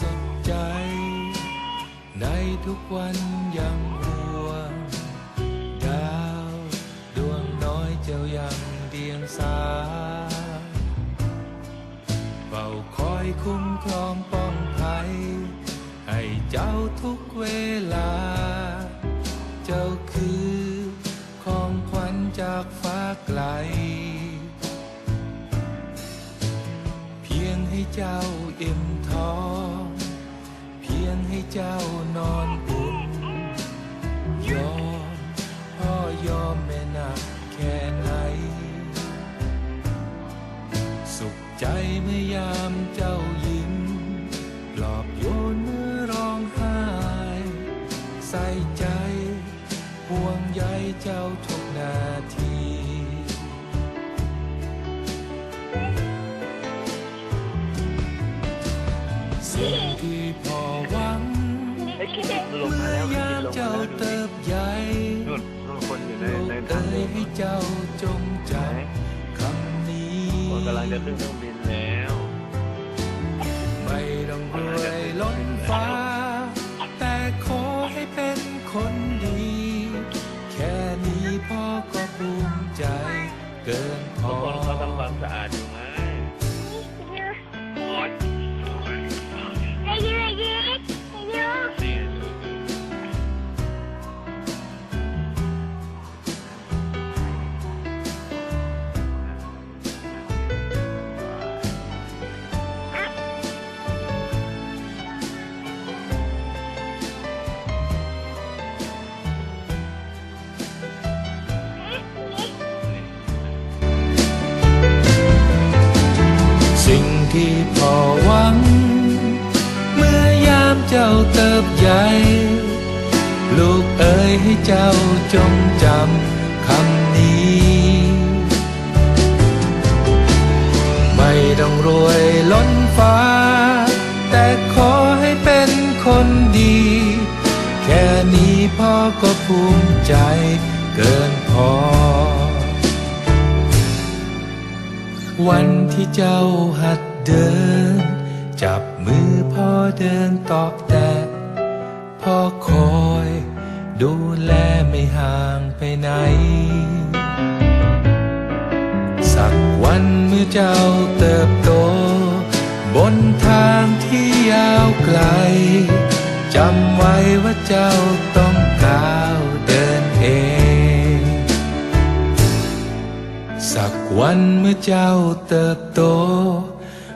สนใจ ในทุกวันยังห่วง ดาวดวงน้อยเจ้ายังเดียงสาเฝ้าคอยคุ้มครองป้องภัย ให้เจ้าทุกเวลา เจ้าคือของขวัญจากฟ้าไกลเพียงให้เจ้าเอ็มท้อง เจ้านอนอุ่นยอมพ่อยอมแม่นักแค่ไหน สุขใจเมื่อยามเจ้ายิ้มปลอบโยนเมื่อร้องไห้ ใส่ใจห่วงใยเจ้าทุกนาทีสิ่ง ลงมาแล้วอยามลงมาแล้วเติบในู่นนู่นคนอยู่ในในทางนให้เจ้าจงจำคำนี้คนกำลังจะขึ้นเครื่องบิน ที่พ่อหวัง เมื่อยามเจ้าเติบใหญ่ลูกเอ๋ยให้เจ้าจงจำคำนี้ ไม่ต้องรวยล้นฟ้า แต่ขอให้เป็นคนดี แค่นี้พ่อก็ภูมิใจเกินพอ วันที่เจ้าหัด เดิน จับมือพ่อเดินต่อแต่พ่อคอย ดูแลไม่ห่างไปไหน สักวันเมื่อเจ้าเติบโต บนทางที่ยาวไกลจำไว้ว่าเจ้าต้องก้าวเดินเอง สักวันเมื่อเจ้าเติบโต